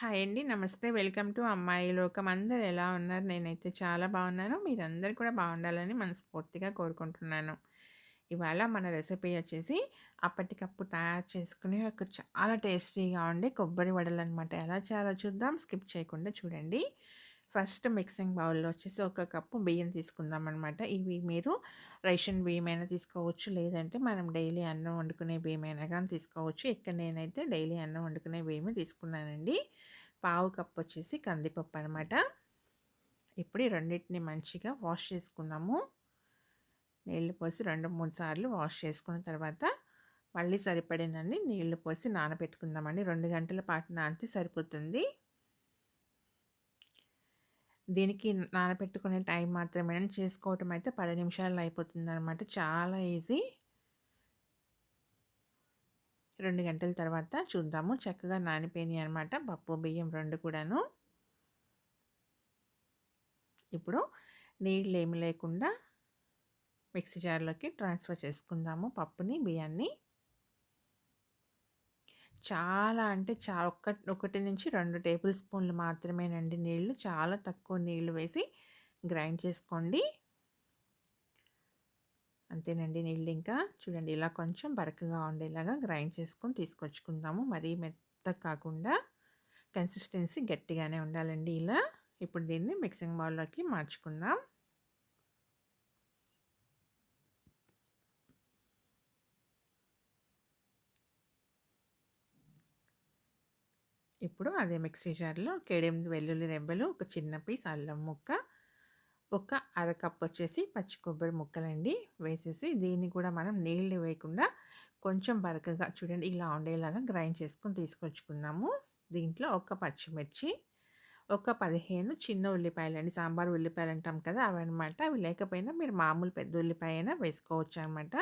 Hi అండి. నమస్తే. Welcome to అమ్మాయి లోకం. అందరు ఎలా ఉన్నారు? నేనైతే చాలా బాగున్నాను. మీరందరూ కూడా బాగుండాలని మనస్ఫూర్తిగా కోరుకుంటున్నాను. ఇవాళ మన రెసిపీ వచ్చేసి అప్పటికప్పుడు తయారు చేసుకునే ఒక చాలా టేస్టీగా ఉండే కొబ్బరి వడలు అనమాట ఎలా చేయాలో చూద్దాం. స్కిప్ చేయకుండా చూడండి. ఫస్ట్ మిక్సింగ్ బౌల్‌లో వచ్చేసి ఒక కప్పు బియ్యం తీసుకుందాం అనమాట ఇవి మీరు రేషన్ బియ్యమైనా తీసుకోవచ్చు. లేదంటే మనం డైలీ అన్నం వండుకునే వేయమైనా కానీ తీసుకోవచ్చు. ఇక్కడ నేనైతే డైలీ అన్నం వండుకునే బియ్యమే తీసుకున్నానండి. పావు కప్పు వచ్చేసి కందిపప్పు అనమాట. ఇప్పుడు ఈ రెండిటిని మంచిగా వాష్ చేసుకున్నాము నీళ్ళు పోసి 2, 3 సార్లు వాష్ చేసుకున్న తర్వాత మళ్ళీ సరిపడినన్ని నీళ్ళు పోసి నానబెట్టుకుందామండి. రెండు గంటల పాటు నానితే సరిపోతుంది. దీనికి నానబెట్టుకునే టైం మాత్రమే చేసుకోవటం అయితే పది నిమిషాల్లో అయిపోతుంది అనమాట చాలా ఈజీ. రెండు గంటల తర్వాత చూద్దాము. చక్కగా నానిపోయినాయి అనమాట. పప్పు, బియ్యం రెండు కూడాను. ఇప్పుడు నీళ్ళు ఏమి లేకుండా మిక్సీ జార్‌లోకి ట్రాన్స్‌ఫర్ చేసుకుందాము పప్పుని, బియ్యాన్ని. చాలా అంటే చా ఒక్క 1-2 టేబుల్ స్పూన్లు మాత్రమేనండి నీళ్ళు. చాలా తక్కువ నీళ్ళు వేసి గ్రైండ్ చేసుకోండి. అంతేనండి నీళ్ళు ఇంకా. చూడండి ఇలా కొంచెం బరకగా ఉండేలాగా గ్రైండ్ చేసుకొని తీసుకొచ్చుకుందాము. మరీ మెత్త కాకుండా కన్సిస్టెన్సీ గట్టిగానే ఉండాలండి ఇలా. ఇప్పుడు దీన్ని మిక్సింగ్ బౌల్‌లోకి మార్చుకుందాం. ఇప్పుడు అదే మిక్సీ జార్‌లో ఒక 8 వెల్లుల్లి రెబ్బలు, ఒక చిన్న పీస్ అల్లం ముక్క, ఒక అర కప్ వచ్చేసి పచ్చి కొబ్బరి ముక్కలండి వేసేసి దీన్ని కూడా మనం నీళ్ళు వేయకుండా కొంచెం బరకగా చూడండి ఇలా ఉండేలాగా గ్రైండ్ చేసుకొని తీసుకొచ్చుకుందాము. దీంట్లో ఒక పచ్చిమిర్చి, ఒక 15 చిన్న ఉల్లిపాయలు అండి సాంబార్ ఉల్లిపాయలు అంటాం కదా! అవన్నమాట. అవి లేకపోయినా మీరు మామూలు పెద్ద ఉల్లిపాయ అయినా వేసుకోవచ్చు అనమాట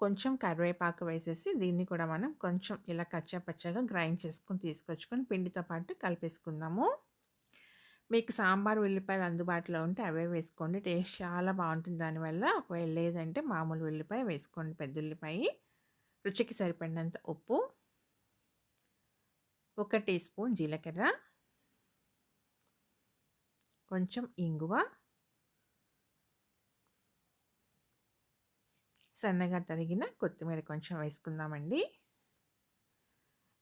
కొంచెం కరివేపాకు వేసేసి దీన్ని కూడా మనం కొంచెం ఇలా కచ్చాపచ్చగా గ్రైండ్ చేసుకొని తీసుకొచ్చుకొని పిండితో పాటు కలిపేసుకుందాము. మీకు సాంబార్ ఉల్లిపాయలు అందుబాటులో ఉంటే అవే వేసుకోండి. టేస్ట్ చాలా బాగుంటుంది దానివల్ల. ఒకవేళ లేదంటే మామూలు ఉల్లిపాయ వేసుకోండి పెద్ద ఉల్లిపాయ. రుచికి సరిపడినంత ఉప్పు, ఒక టీ స్పూన్ జీలకర్ర, కొంచెం ఇంగువ, సన్నగా తరిగిన కొత్తిమీర కొంచెం వేసుకుందామండి.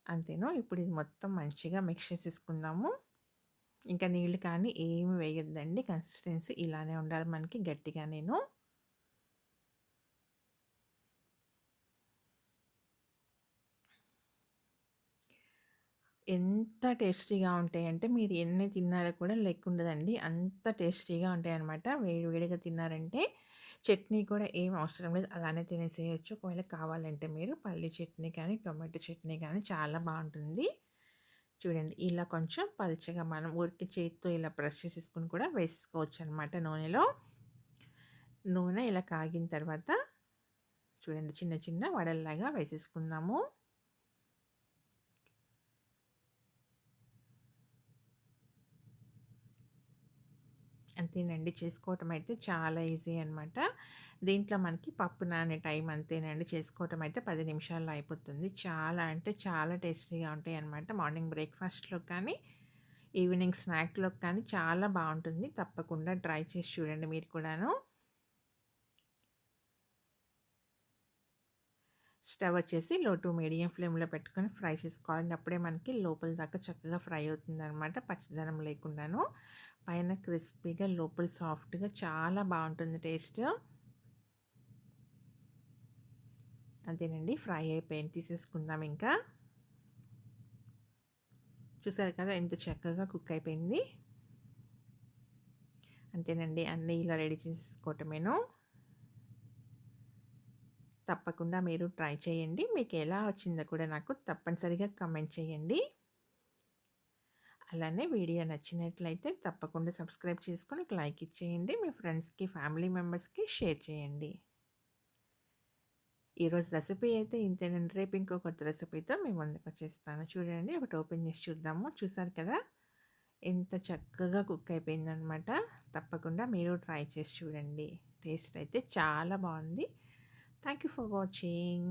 అంతేను. ఇప్పుడు ఇది మొత్తం మంచిగా మిక్స్ చేసేసుకుందాము. ఇంకా నీళ్ళు కానీ ఏమి వేయొద్దండి. కన్సిస్టెన్సీ ఇలానే ఉండాలి మనకి గట్టిగా నేను. ఎంత టేస్టీగా ఉంటాయంటే మీరు ఎన్ని తిన్నారో కూడా లెక్కుండదండి. అంత టేస్టీగా ఉంటాయన్నమాట. వేడి వేడిగా తిన్నారంటే చట్నీ కూడా ఏం అవసరం లేదు. అలానే తినేసేయొచ్చు. ఒకవేళ కావాలంటే మీరు పల్లి చట్నీ కానీ, టొమాటో చట్నీ కానీ చాలా బాగుంటుంది. చూడండి ఇలా కొంచెం పల్చగా మనం ఊరికి చేతితో ఇలా బ్రష్ చేసేసుకుని కూడా వేసేసుకోవచ్చు అనమాట నూనెలో. నూనె ఇలా కాగిన తర్వాత చూడండి చిన్న చిన్న వడల్లాగా వేసేసుకుందాము. అంతేనండి చేసుకోవటం అయితే చాలా ఈజీ అనమాట. దీంట్లో మనకి పప్పు నానే టైం అంతేనండి. చేసుకోవటం అయితే పది నిమిషాల్లో అయిపోతుంది. చాలా అంటే చాలా టేస్టీగా ఉంటాయి అనమాట మార్నింగ్ బ్రేక్ఫాస్ట్లో కానీ, ఈవినింగ్ స్నాక్లో కానీ చాలా బాగుంటుంది. తప్పకుండా ట్రై చేసి చూడండి మీరు కూడాను. స్టవ్ వచ్చేసి లో టు మీడియం ఫ్లేమ్‌లో పెట్టుకొని ఫ్రై చేసుకోవాలండి. అప్పుడే మనకి లోపల దాకా చక్కగా ఫ్రై అవుతుందనమాట. పచ్చదనం లేకుండాను. పైన క్రిస్పీగా లోపల సాఫ్ట్‌గా చాలా బాగుంటుంది టేస్ట్. అంతేనండి ఫ్రై అయిపోయింది. తీసేసుకుందాం ఇంకా. చూసారు కదా ఎంత చక్కగా కుక్ అయిపోయింది. అంతేనండి అన్నీ ఇలా రెడీ చేసుకోవటమేను. తప్పకుండా మీరు ట్రై చేయండి. మీకు ఎలా వచ్చిందో కూడా నాకు తప్పనిసరిగా కమెంట్ చేయండి. అలానే వీడియో నచ్చినట్లయితే తప్పకుండా సబ్స్క్రైబ్ చేసుకొని ఒక లైక్ ఇచ్చేయండి. మీ ఫ్రెండ్స్‌కి, ఫ్యామిలీ మెంబర్స్‌కి షేర్ చేయండి. ఈరోజు రెసిపీ అయితే ఇంతేనండి. రేపు ఇంకో కొత్త రెసిపీతో మీ ముందుకు వచ్చేస్తాను. చూడండి ఒకటి ఓపెన్ చేసి చూద్దాము. చూసారు కదా ఎంత చక్కగా కుక్ అయిపోయిందనమాట. తప్పకుండా మీరు ట్రై చేసి చూడండి. టేస్ట్ అయితే చాలా బాగుంది. Thank you for watching